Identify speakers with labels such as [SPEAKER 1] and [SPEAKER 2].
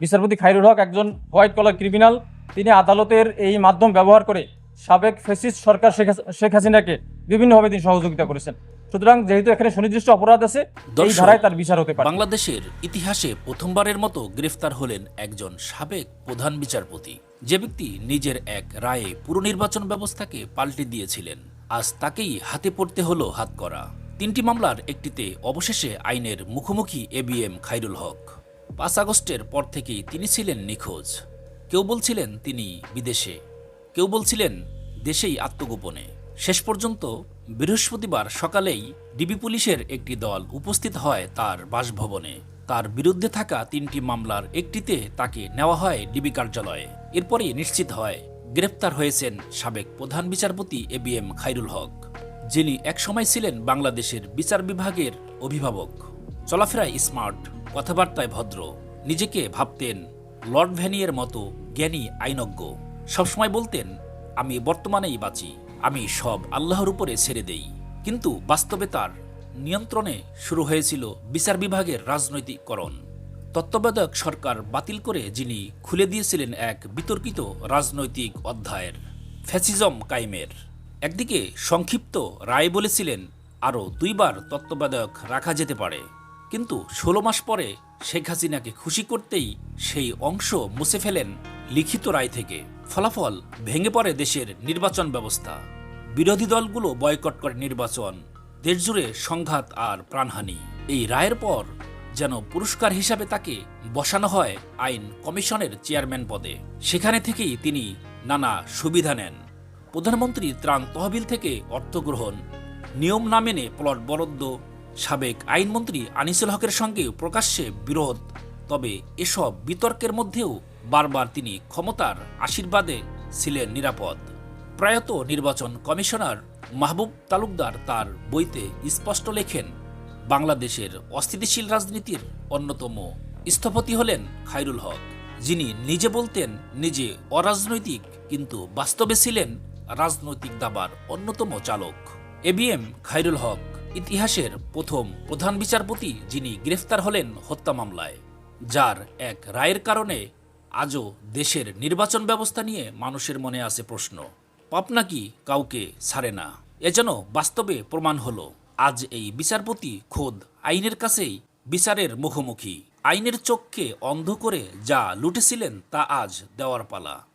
[SPEAKER 1] বিচারপতি খাইরুল হক একজন white collar criminal. তিনি আদালতের এই মাধ্যম ব্যবহার করে সাবেক ফেসিস্ট সরকার শেখ শেখ হাসিনাকে বিভিন্নভাবে তিনি সহযোগিতা করেছেন। সুতরাং যেহেতু এখানে সুনির্দিষ্ট অপরাধ আছে এই ধারায় তার বিচার হতে পারে।
[SPEAKER 2] বাংলাদেশের ইতিহাসে প্রথমবারের মতো গ্রেফতার হলেন একজন সাবেক প্রধান বিচারপতি। যে ব্যক্তি নিজের এক রায়ে পুরো নির্বাচন ব্যবস্থাকে পাল্টে দিয়েছিলেন। আজ তাকেই হাতে পড়তে হলো হাত করা। তিনটি মামলার একটিতে অবশেষে আইনের মুখোমুখি এবিএম খাইরুল হক। পাঁচ আগস্টের পর থেকেই তিনি ছিলেন নিখোঁজ। কেউ বলছিলেন তিনি বিদেশে, কেউ বলছিলেন দেশেই আত্মগোপনে। শেষ পর্যন্ত বৃহস্পতিবার সকালেই ডিবি পুলিশের একটি দল উপস্থিত হয় তার বাসভবনে। তার বিরুদ্ধে থাকা তিনটি মামলার একটিতে তাকে নেওয়া হয় ডিবি কার্যালয়ে। এরপরই নিশ্চিত হয়, গ্রেপ্তার হয়েছেন সাবেক প্রধান বিচারপতি A B M Khairul Haque, যিনি একসময় ছিলেন বাংলাদেশের বিচার বিভাগের অভিভাবক। চলাফেরায় স্মার্ট। কথাবার্তায় ভদ্র, নিজেকে ভাবতেন লর্ড ভ্যানিয়ের মতো জ্ঞানী আইনজ্ঞ। সবসময় বলতেন, আমি বর্তমানেই বাঁচি, আমি সব আল্লাহর উপরে ছেড়ে দেই। কিন্তু বাস্তবে তার নিয়ন্ত্রণে শুরু হয়েছিল বিচার বিভাগের রাজনৈতিককরণ। তত্ত্বাবধায়ক সরকার বাতিল করে যিনি খুলে দিয়েছিলেন এক বিতর্কিত রাজনৈতিক অধ্যায়ের, ফ্যাসিজম কায়েমের। একদিকে সংক্ষিপ্ত রায় বলেছিলেন, আরও দুইবার তত্ত্বাবধায়ক রাখা যেতে পারে। কিন্তু ষোলো মাস পরে শেখ হাসিনাকে খুশি করতেই সেই অংশ মুছে ফেলেন লিখিত রায় থেকে। ফলাফল ভেঙে পড়ে দেশের নির্বাচন ব্যবস্থা। বিরোধী দলগুলো বয়কট করে নির্বাচন। দেশজুড়ে সংঘাত আর প্রাণহানি। এই রায়ের পর যেন পুরস্কার হিসাবে তাকে বসানো হয় আইন কমিশনের চেয়ারম্যান পদে। সেখানে থেকেই তিনি নানা সুবিধা নেন। প্রধানমন্ত্রী ত্রাণ তহবিল থেকে অর্থ গ্রহণ। নিয়ম না মেনে প্লট বরাদ্দ সাবেক আইনমন্ত্রী আনিসুল হকের সঙ্গে প্রকাশ্যে বিরোধ, তবে এসব বিতর্কের মধ্যেও বারবার তিনি ক্ষমতার আশীর্বাদে ছিলেন নিরাপদ। প্রয়াত নির্বাচন কমিশনার মাহবুব তালুকদার তার বইতে স্পষ্ট লেখেন, বাংলাদেশের অস্থিতিশীল রাজনীতির অন্যতম স্থপতি হলেন খাইরুল হক। যিনি নিজে বলতেন, নিজে অরাজনৈতিক, কিন্তু বাস্তবে ছিলেন রাজনৈতিক দাবার অন্যতম চালক। এবিএম খাইরুল হক ইতিহাসের প্রথম প্রধান বিচারপতি যিনি গ্রেফতার হলেন হত্যা মামলায়, যার এক রায়ের কারণে আজও দেশের নির্বাচন ব্যবস্থা নিয়ে মানুষের মনে আছে প্রশ্ন। পাপ নাকি কাউকে ছাড়ে না? এ যেন বাস্তবে প্রমাণ হলো, আজ এই বিচারপতি খোদ আইনের কাছেই বিচারের মুখোমুখি। আইনের চোখকে অন্ধ করে যা লুটেছিলেন তা আজ দেওয়ার পালা।